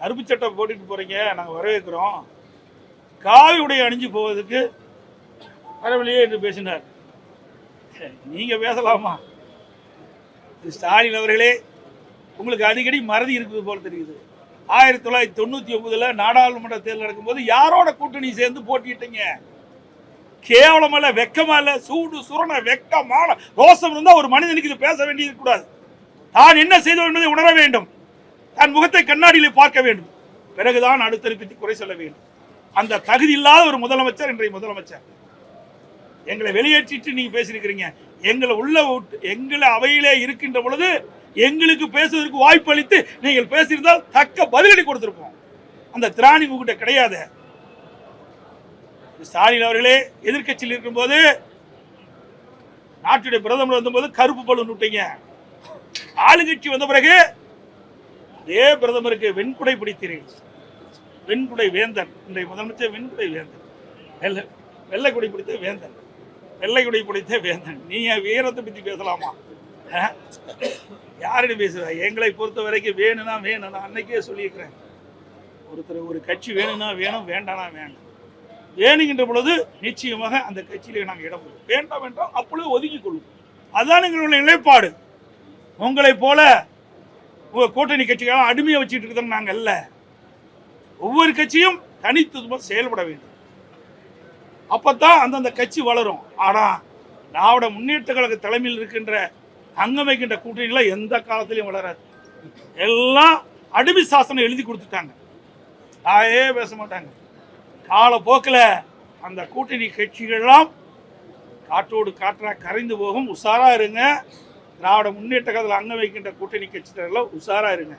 கருப்பு சட்டை போட்டுட்டு போறீங்க நாங்கள் வரவேற்கிறோம். காவி உடை அணிஞ்சு போவதுக்கு வரவில்லையே என்று பேசினார். நீங்க பேசலாமா? ஸ்டாலின் அவர்களே உங்களுக்கு அடிக்கடி மறதி இருக்குது போல தெரியுது. ஆயிரத்தி தொள்ளாயிரத்தி தொண்ணூற்றி ஒன்பதில் நாடாளுமன்ற தேர்தல் நடக்கும்போது யாரோட கூட்டணி சேர்ந்து போட்டிட்டீங்க கேவலமா இல்ல வெக்கமா இல்ல சூடு சுரண வெக்கமான ரோசம் இருந்தால் ஒரு மனிதனுக்கு இது பேச வேண்டியது கூடாது தான் என்ன செய்தோம் என்பதை உணர வேண்டும். தன் முகத்தை கண்ணாடியிலே பார்க்க வேண்டும். பிறகுதான் அடுத்தடுப்பித்து குறை சொல்ல வேண்டும். அந்த தகுதி இல்லாத ஒரு முதலமைச்சர் இன்றைய முதலமைச்சர். எங்களை வெளியேற்றிட்டு நீங்க பேசியிருக்கிறீங்க. எங்களை உள்ள எங்களை அவையிலே இருக்கின்ற பொழுது எங்களுக்கு பேசுவதற்கு வாய்ப்பு அளித்து நீங்கள் பேசியிருந்தால் தக்க பதிலடி கொடுத்திருப்போம். அந்த திராணி உங்ககிட்ட கிடையாது. ஸ்டாலின் அவர்களே எதிர்க்கட்சியில் இருக்கும்போது நாட்டுடைய பிரதமர் வந்தபோது கருப்பு பலூன் விட்டீங்க ஆளுங்கட்சி வந்த பிறகு அதே பிரதமருக்கு வெண்குடை பிடித்தீர்கள் வெண்குடை வேந்தன். இன்றைய முதலமைச்சர் வெண்குடை வேந்தன். வெள்ளை வெள்ளை குடை பிடித்த வேந்தன். வெள்ளைக்குடி பிடித்த வேந்தன். நீ என் வீரத்தை பற்றி பேசலாமா? ஆ? பேசுகிறா எங்களை பொறுத்த வரைக்கும் வேணும்னா வேணும். நான் அன்னைக்கே சொல்லியிருக்கிறேன். ஒருத்தர் ஒரு கட்சி வேணும்னா வேணும் வேண்டானா வேணும் வேணுங்கின்ற பொழுது நிச்சயமாக அந்த கட்சியிலே நாங்கள் இடம் வேண்டாம் என்றால் அப்பொழுது ஒதுக்கி கொள்வோம் அதுதான் எங்களுடைய நிலைப்பாடு. உங்களை போல கூட்டணி கட்சிகள் அடிமையை வச்சுட்டு இருக்கிறோம் நாங்கள் அல்ல. ஒவ்வொரு கட்சியும் தனித்துவமாக செயல்பட வேண்டும். அப்பதான் அந்தந்த கட்சி வளரும். ஆனால் நாவோட முன்னேற்ற கழக தலைமையில் இருக்கின்ற அங்கம் வைக்கின்ற எந்த காலத்திலையும் வளராது. எல்லாம் அடிமை சாசனம் எழுதி கொடுத்துட்டாங்க. தாயே பேச மாட்டாங்க. காலப்போக்கில் அந்த கூட்டணி கட்சிகள்லாம் காற்றோடு காற்றாக கரைந்து போகும். உஷாராக இருங்க. திராவிட முன்னேற்ற கழகத்தில் அங்கம் வைக்கின்ற கூட்டணி கட்சிகளெல்லாம் உஷாராக இருங்க.